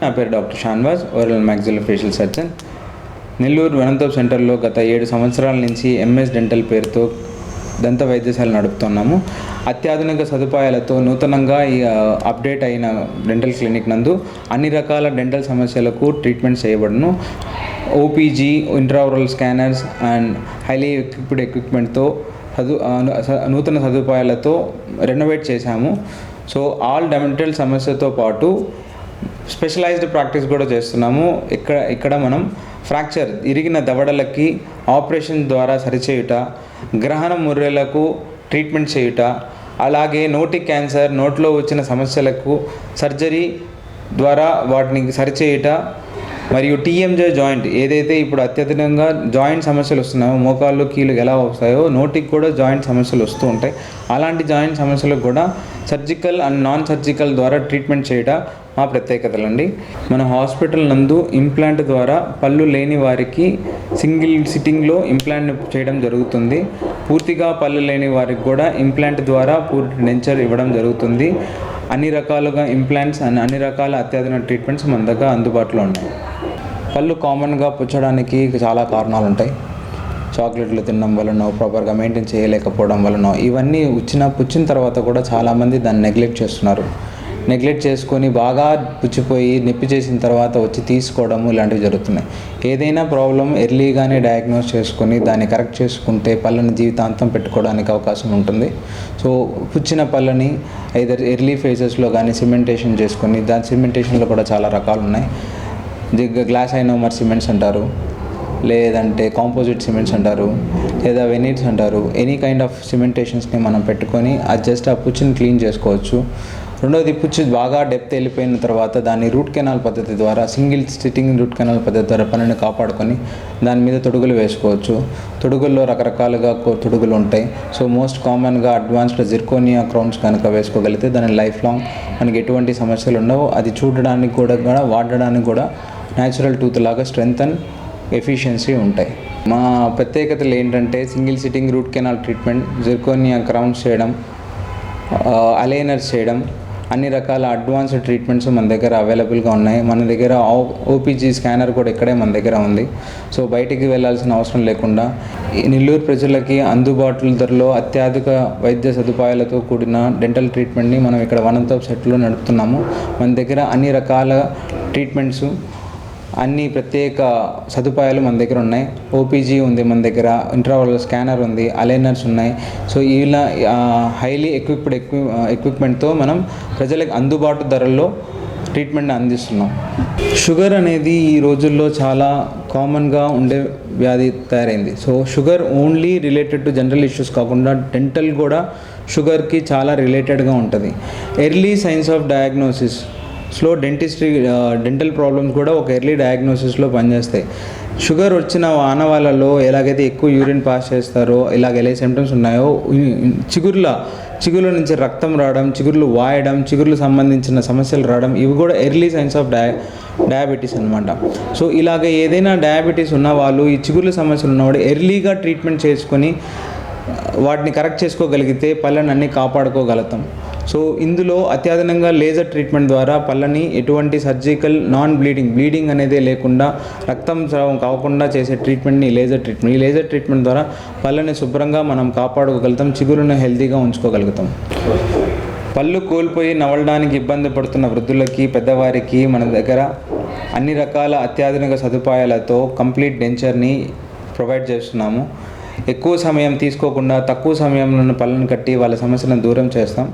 నా పేరు doctor Shahnawaz oral maxillofacial surgeon Nellore వనంతపు సెంటర్లో గత ఏడు సంవత్సరాల నుంచి ఎంఎస్ డెంటల్ పేరుతో దంత వైద్యశాల నడుపుతున్నాము. అత్యాధునిక సదుపాయాలతో నూతనంగా ఈ అప్డేట్ అయిన డెంటల్ క్లినిక్ నందు అన్ని రకాల డెంటల్ సమస్యలకు ట్రీట్మెంట్ చేయబడును. OPG intraoral scanners and highly equipped ఎక్విప్మెంట్తో సదు నూతన సదుపాయాలతో రెనోవేట్ చేశాము. సో ఆల్ డెంటల్ సమస్యతో పాటు స్పెషలైజ్డ్ ప్రాక్టీస్ కూడా చేస్తున్నాము. ఇక్కడ ఇక్కడ మనం ఫ్రాక్చర్ ఇరిగిన దవడలకి ఆపరేషన్ ద్వారా సరిచేయుట గ్రహణ ముర్రెలకు ట్రీట్మెంట్ చేయుట అలాగే నోటి క్యాన్సర్ నోట్లో వచ్చిన సమస్యలకు సర్జరీ ద్వారా వాటిని సరిచేయుట మరియు టీఎంజే జాయింట్ ఏదైతే ఇప్పుడు అత్యధికంగా జాయింట్ సమస్యలు వస్తున్నాయో మోకాళ్ళు కీలు ఎలా వస్తాయో నోటికి కూడా జాయింట్ సమస్యలు వస్తూ ఉంటాయి. అలాంటి జాయింట్ సమస్యలకు కూడా సర్జికల్ అండ్ నాన్ సర్జికల్ ద్వారా ట్రీట్మెంట్ చేయడం మా ప్రత్యేకతలండి. మన హాస్పిటల్ నందు ఇంప్లాంట్ ద్వారా పళ్ళు లేని వారికి సింగిల్ సిట్టింగ్లో ఇంప్లాంట్ చేయడం జరుగుతుంది. పూర్తిగా పళ్ళు లేని వారికి కూడా ఇంప్లాంట్ ద్వారా పూర్తి డెంచర్ ఇవ్వడం జరుగుతుంది. అన్ని రకాలుగా ఇంప్లాంట్స్ అండ్ అన్ని రకాల అత్యాధునిక ట్రీట్మెంట్స్ మన దగ్గర అందుబాటులో ఉన్నాయి. పళ్ళు కామన్గా పుచ్చడానికి చాలా కారణాలు ఉంటాయి చాక్లెట్లు తినడం వలన ప్రాపర్గా మెయింటైన్ చేయలేకపోవడం వలన ఇవన్నీ వచ్చిన పుచ్చిన తర్వాత కూడా చాలామంది దాన్ని నెగ్లెక్ట్ చేస్తున్నారు. నెగ్లెక్ట్ చేసుకొని బాగా పుచ్చిపోయి నొప్పి చేసిన తర్వాత వచ్చి తీసుకోవడం ఇలాంటివి జరుగుతున్నాయి. ఏదైనా ప్రాబ్లం ఎర్లీగానే డయాగ్నోస్ చేసుకొని దాన్ని కరెక్ట్ చేసుకుంటే పళ్ళని జీవితాంతం పెట్టుకోవడానికి అవకాశం ఉంటుంది. సో పుచ్చిన పళ్ళని ఐదర్ ఎర్లీ ఫేజెస్లో కానీ సిమెంటేషన్ చేసుకొని దాని సిమెంటేషన్లో కూడా చాలా రకాలు ఉన్నాయి గ్లాస్ ఐనోమర్ సిమెంట్స్ అంటారు. లేదంటే కాంపోజిట్ సిమెంట్స్ అంటారు. లేదా వెనీట్స్ అంటారు. ఎనీ కైండ్ ఆఫ్ సిమెంటేషన్స్ని మనం పెట్టుకొని అది జస్ట్ ఆ పుచ్చిని క్లీన్ చేసుకోవచ్చు. రెండోది పుచ్చు బాగా డెప్త్ వెళ్ళిపోయిన తర్వాత దాన్ని రూట్ కెనాల్ పద్ధతి ద్వారా సింగిల్ సిట్టింగ్ రూట్ కెనాల్ పద్ధతి ద్వారా పనిని కాపాడుకొని దాని మీద తొడుగులు వేసుకోవచ్చు. తొడుగుల్లో రకరకాలుగా తొడుగులు ఉంటాయి. సో మోస్ట్ కామన్గా అడ్వాన్స్డ్ జిర్కోనియా క్రౌన్స్ కనుక వేసుకోగలిగితే దాని లైఫ్ లాంగ్ మనకి ఎటువంటి సమస్యలు ఉండవు. అది చూడడానికి కూడా కూడా వాడడానికి కూడా న్యాచురల్ టూత్ లాగా స్ట్రెంగ్త్ అండ్ ఎఫిషియన్సీ ఉంటాయి. మా ప్రత్యేకతలు ఏంటంటే single sitting root canal treatment zirconia crowns చేయడం అలైనర్స్ చేయడం అన్ని రకాల అడ్వాన్స్డ్ ట్రీట్మెంట్స్ మన దగ్గర అవైలబుల్గా ఉన్నాయి. మన దగ్గర ఓపీజీ స్కానర్ కూడా ఇక్కడే మన దగ్గర ఉంది. సో బయటికి వెళ్ళాల్సిన అవసరం లేకుండా నెల్లూరు ప్రజలకి అందుబాటుల ధరలో అత్యాధిక వైద్య సదుపాయాలతో కూడిన డెంటల్ ట్రీట్మెంట్ని మనం ఇక్కడ వనంతో సెట్లో నడుపుతున్నాము. మన దగ్గర అన్ని రకాల ట్రీట్మెంట్స్ అన్ని ప్రత్యేక సదుపాయాలు మన దగ్గర ఉన్నాయి. ఓపీజీ ఉంది మన దగ్గర ఇంట్రావల్ స్కానర్ ఉంది అలైనర్స్ ఉన్నాయి. సో ఇలా హైలీ ఎక్విప్డ్ ఎక్వి ఎక్విప్మెంట్తో మనం ప్రజలకు అందుబాటు ధరల్లో ట్రీట్మెంట్ అందిస్తున్నాం. షుగర్ అనేది ఈ రోజుల్లో చాలా కామన్గా ఉండే వ్యాధి తయారైంది. So sugar only related to general issues కాకుండా డెంటల్ కూడా షుగర్కి చాలా రిలేటెడ్గా ఉంటుంది. Early signs of diagnosis slow dentistry dental problems కూడా ఒక ఎర్లీ డయాగ్నోసిస్లో పనిచేస్తాయి. షుగర్ వచ్చిన ఆనవాళ్ళలో ఎలాగైతే ఎక్కువ యూరిన్ పాస్ చేస్తారో ఇలాగ ఎలా సిమ్టమ్స్ ఉన్నాయో చిగుర్ల చిగుర్ల నుంచి రక్తం రావడం చిగుర్లు వాయడం చిగుర్లు సంబంధించిన సమస్యలు రావడం ఇవి కూడా ఎర్లీ సైన్స్ ఆఫ్ డయా డయాబెటీస్ అనమాట సో ఇలాగ ఏదైనా డయాబెటీస్ ఉన్న వాళ్ళు ఈ చిగుర్ల సమస్యలు ఉన్నవాడు ఎర్లీగా ట్రీట్మెంట్ చేసుకొని వాటిని కరెక్ట్ చేసుకోగలిగితే పళ్ళని అన్నీ కాపాడుకోగలుగుతాం. సో ఇందులో అత్యాధునంగా లేజర్ ట్రీట్మెంట్ ద్వారా పళ్ళని ఎటువంటి సర్జికల్ నాన్ బ్లీడింగ్ బ్లీడింగ్ అనేది లేకుండా రక్తం స్రావం కాకుండా చేసే ట్రీట్మెంట్ని లేజర్ ట్రీట్మెంట్ ఈ లేజర్ ట్రీట్మెంట్ ద్వారా పళ్ళని శుభ్రంగా మనం కాపాడుకోగలుగుతాం చిగురును హెల్తీగా ఉంచుకోగలుగుతాం. పళ్ళు కోల్పోయి నవలడానికి ఇబ్బంది పడుతున్న వృద్ధులకి పెద్దవారికి మన దగ్గర అన్ని రకాల అత్యాధునిక సదుపాయాలతో కంప్లీట్ డెంచర్ని ప్రొవైడ్ చేస్తున్నాము. ఎక్కువ సమయం తీసుకోకుండా తక్కువ సమయంలో పళ్ళను కట్టి వాళ్ళ సమస్యలను దూరం చేస్తాం.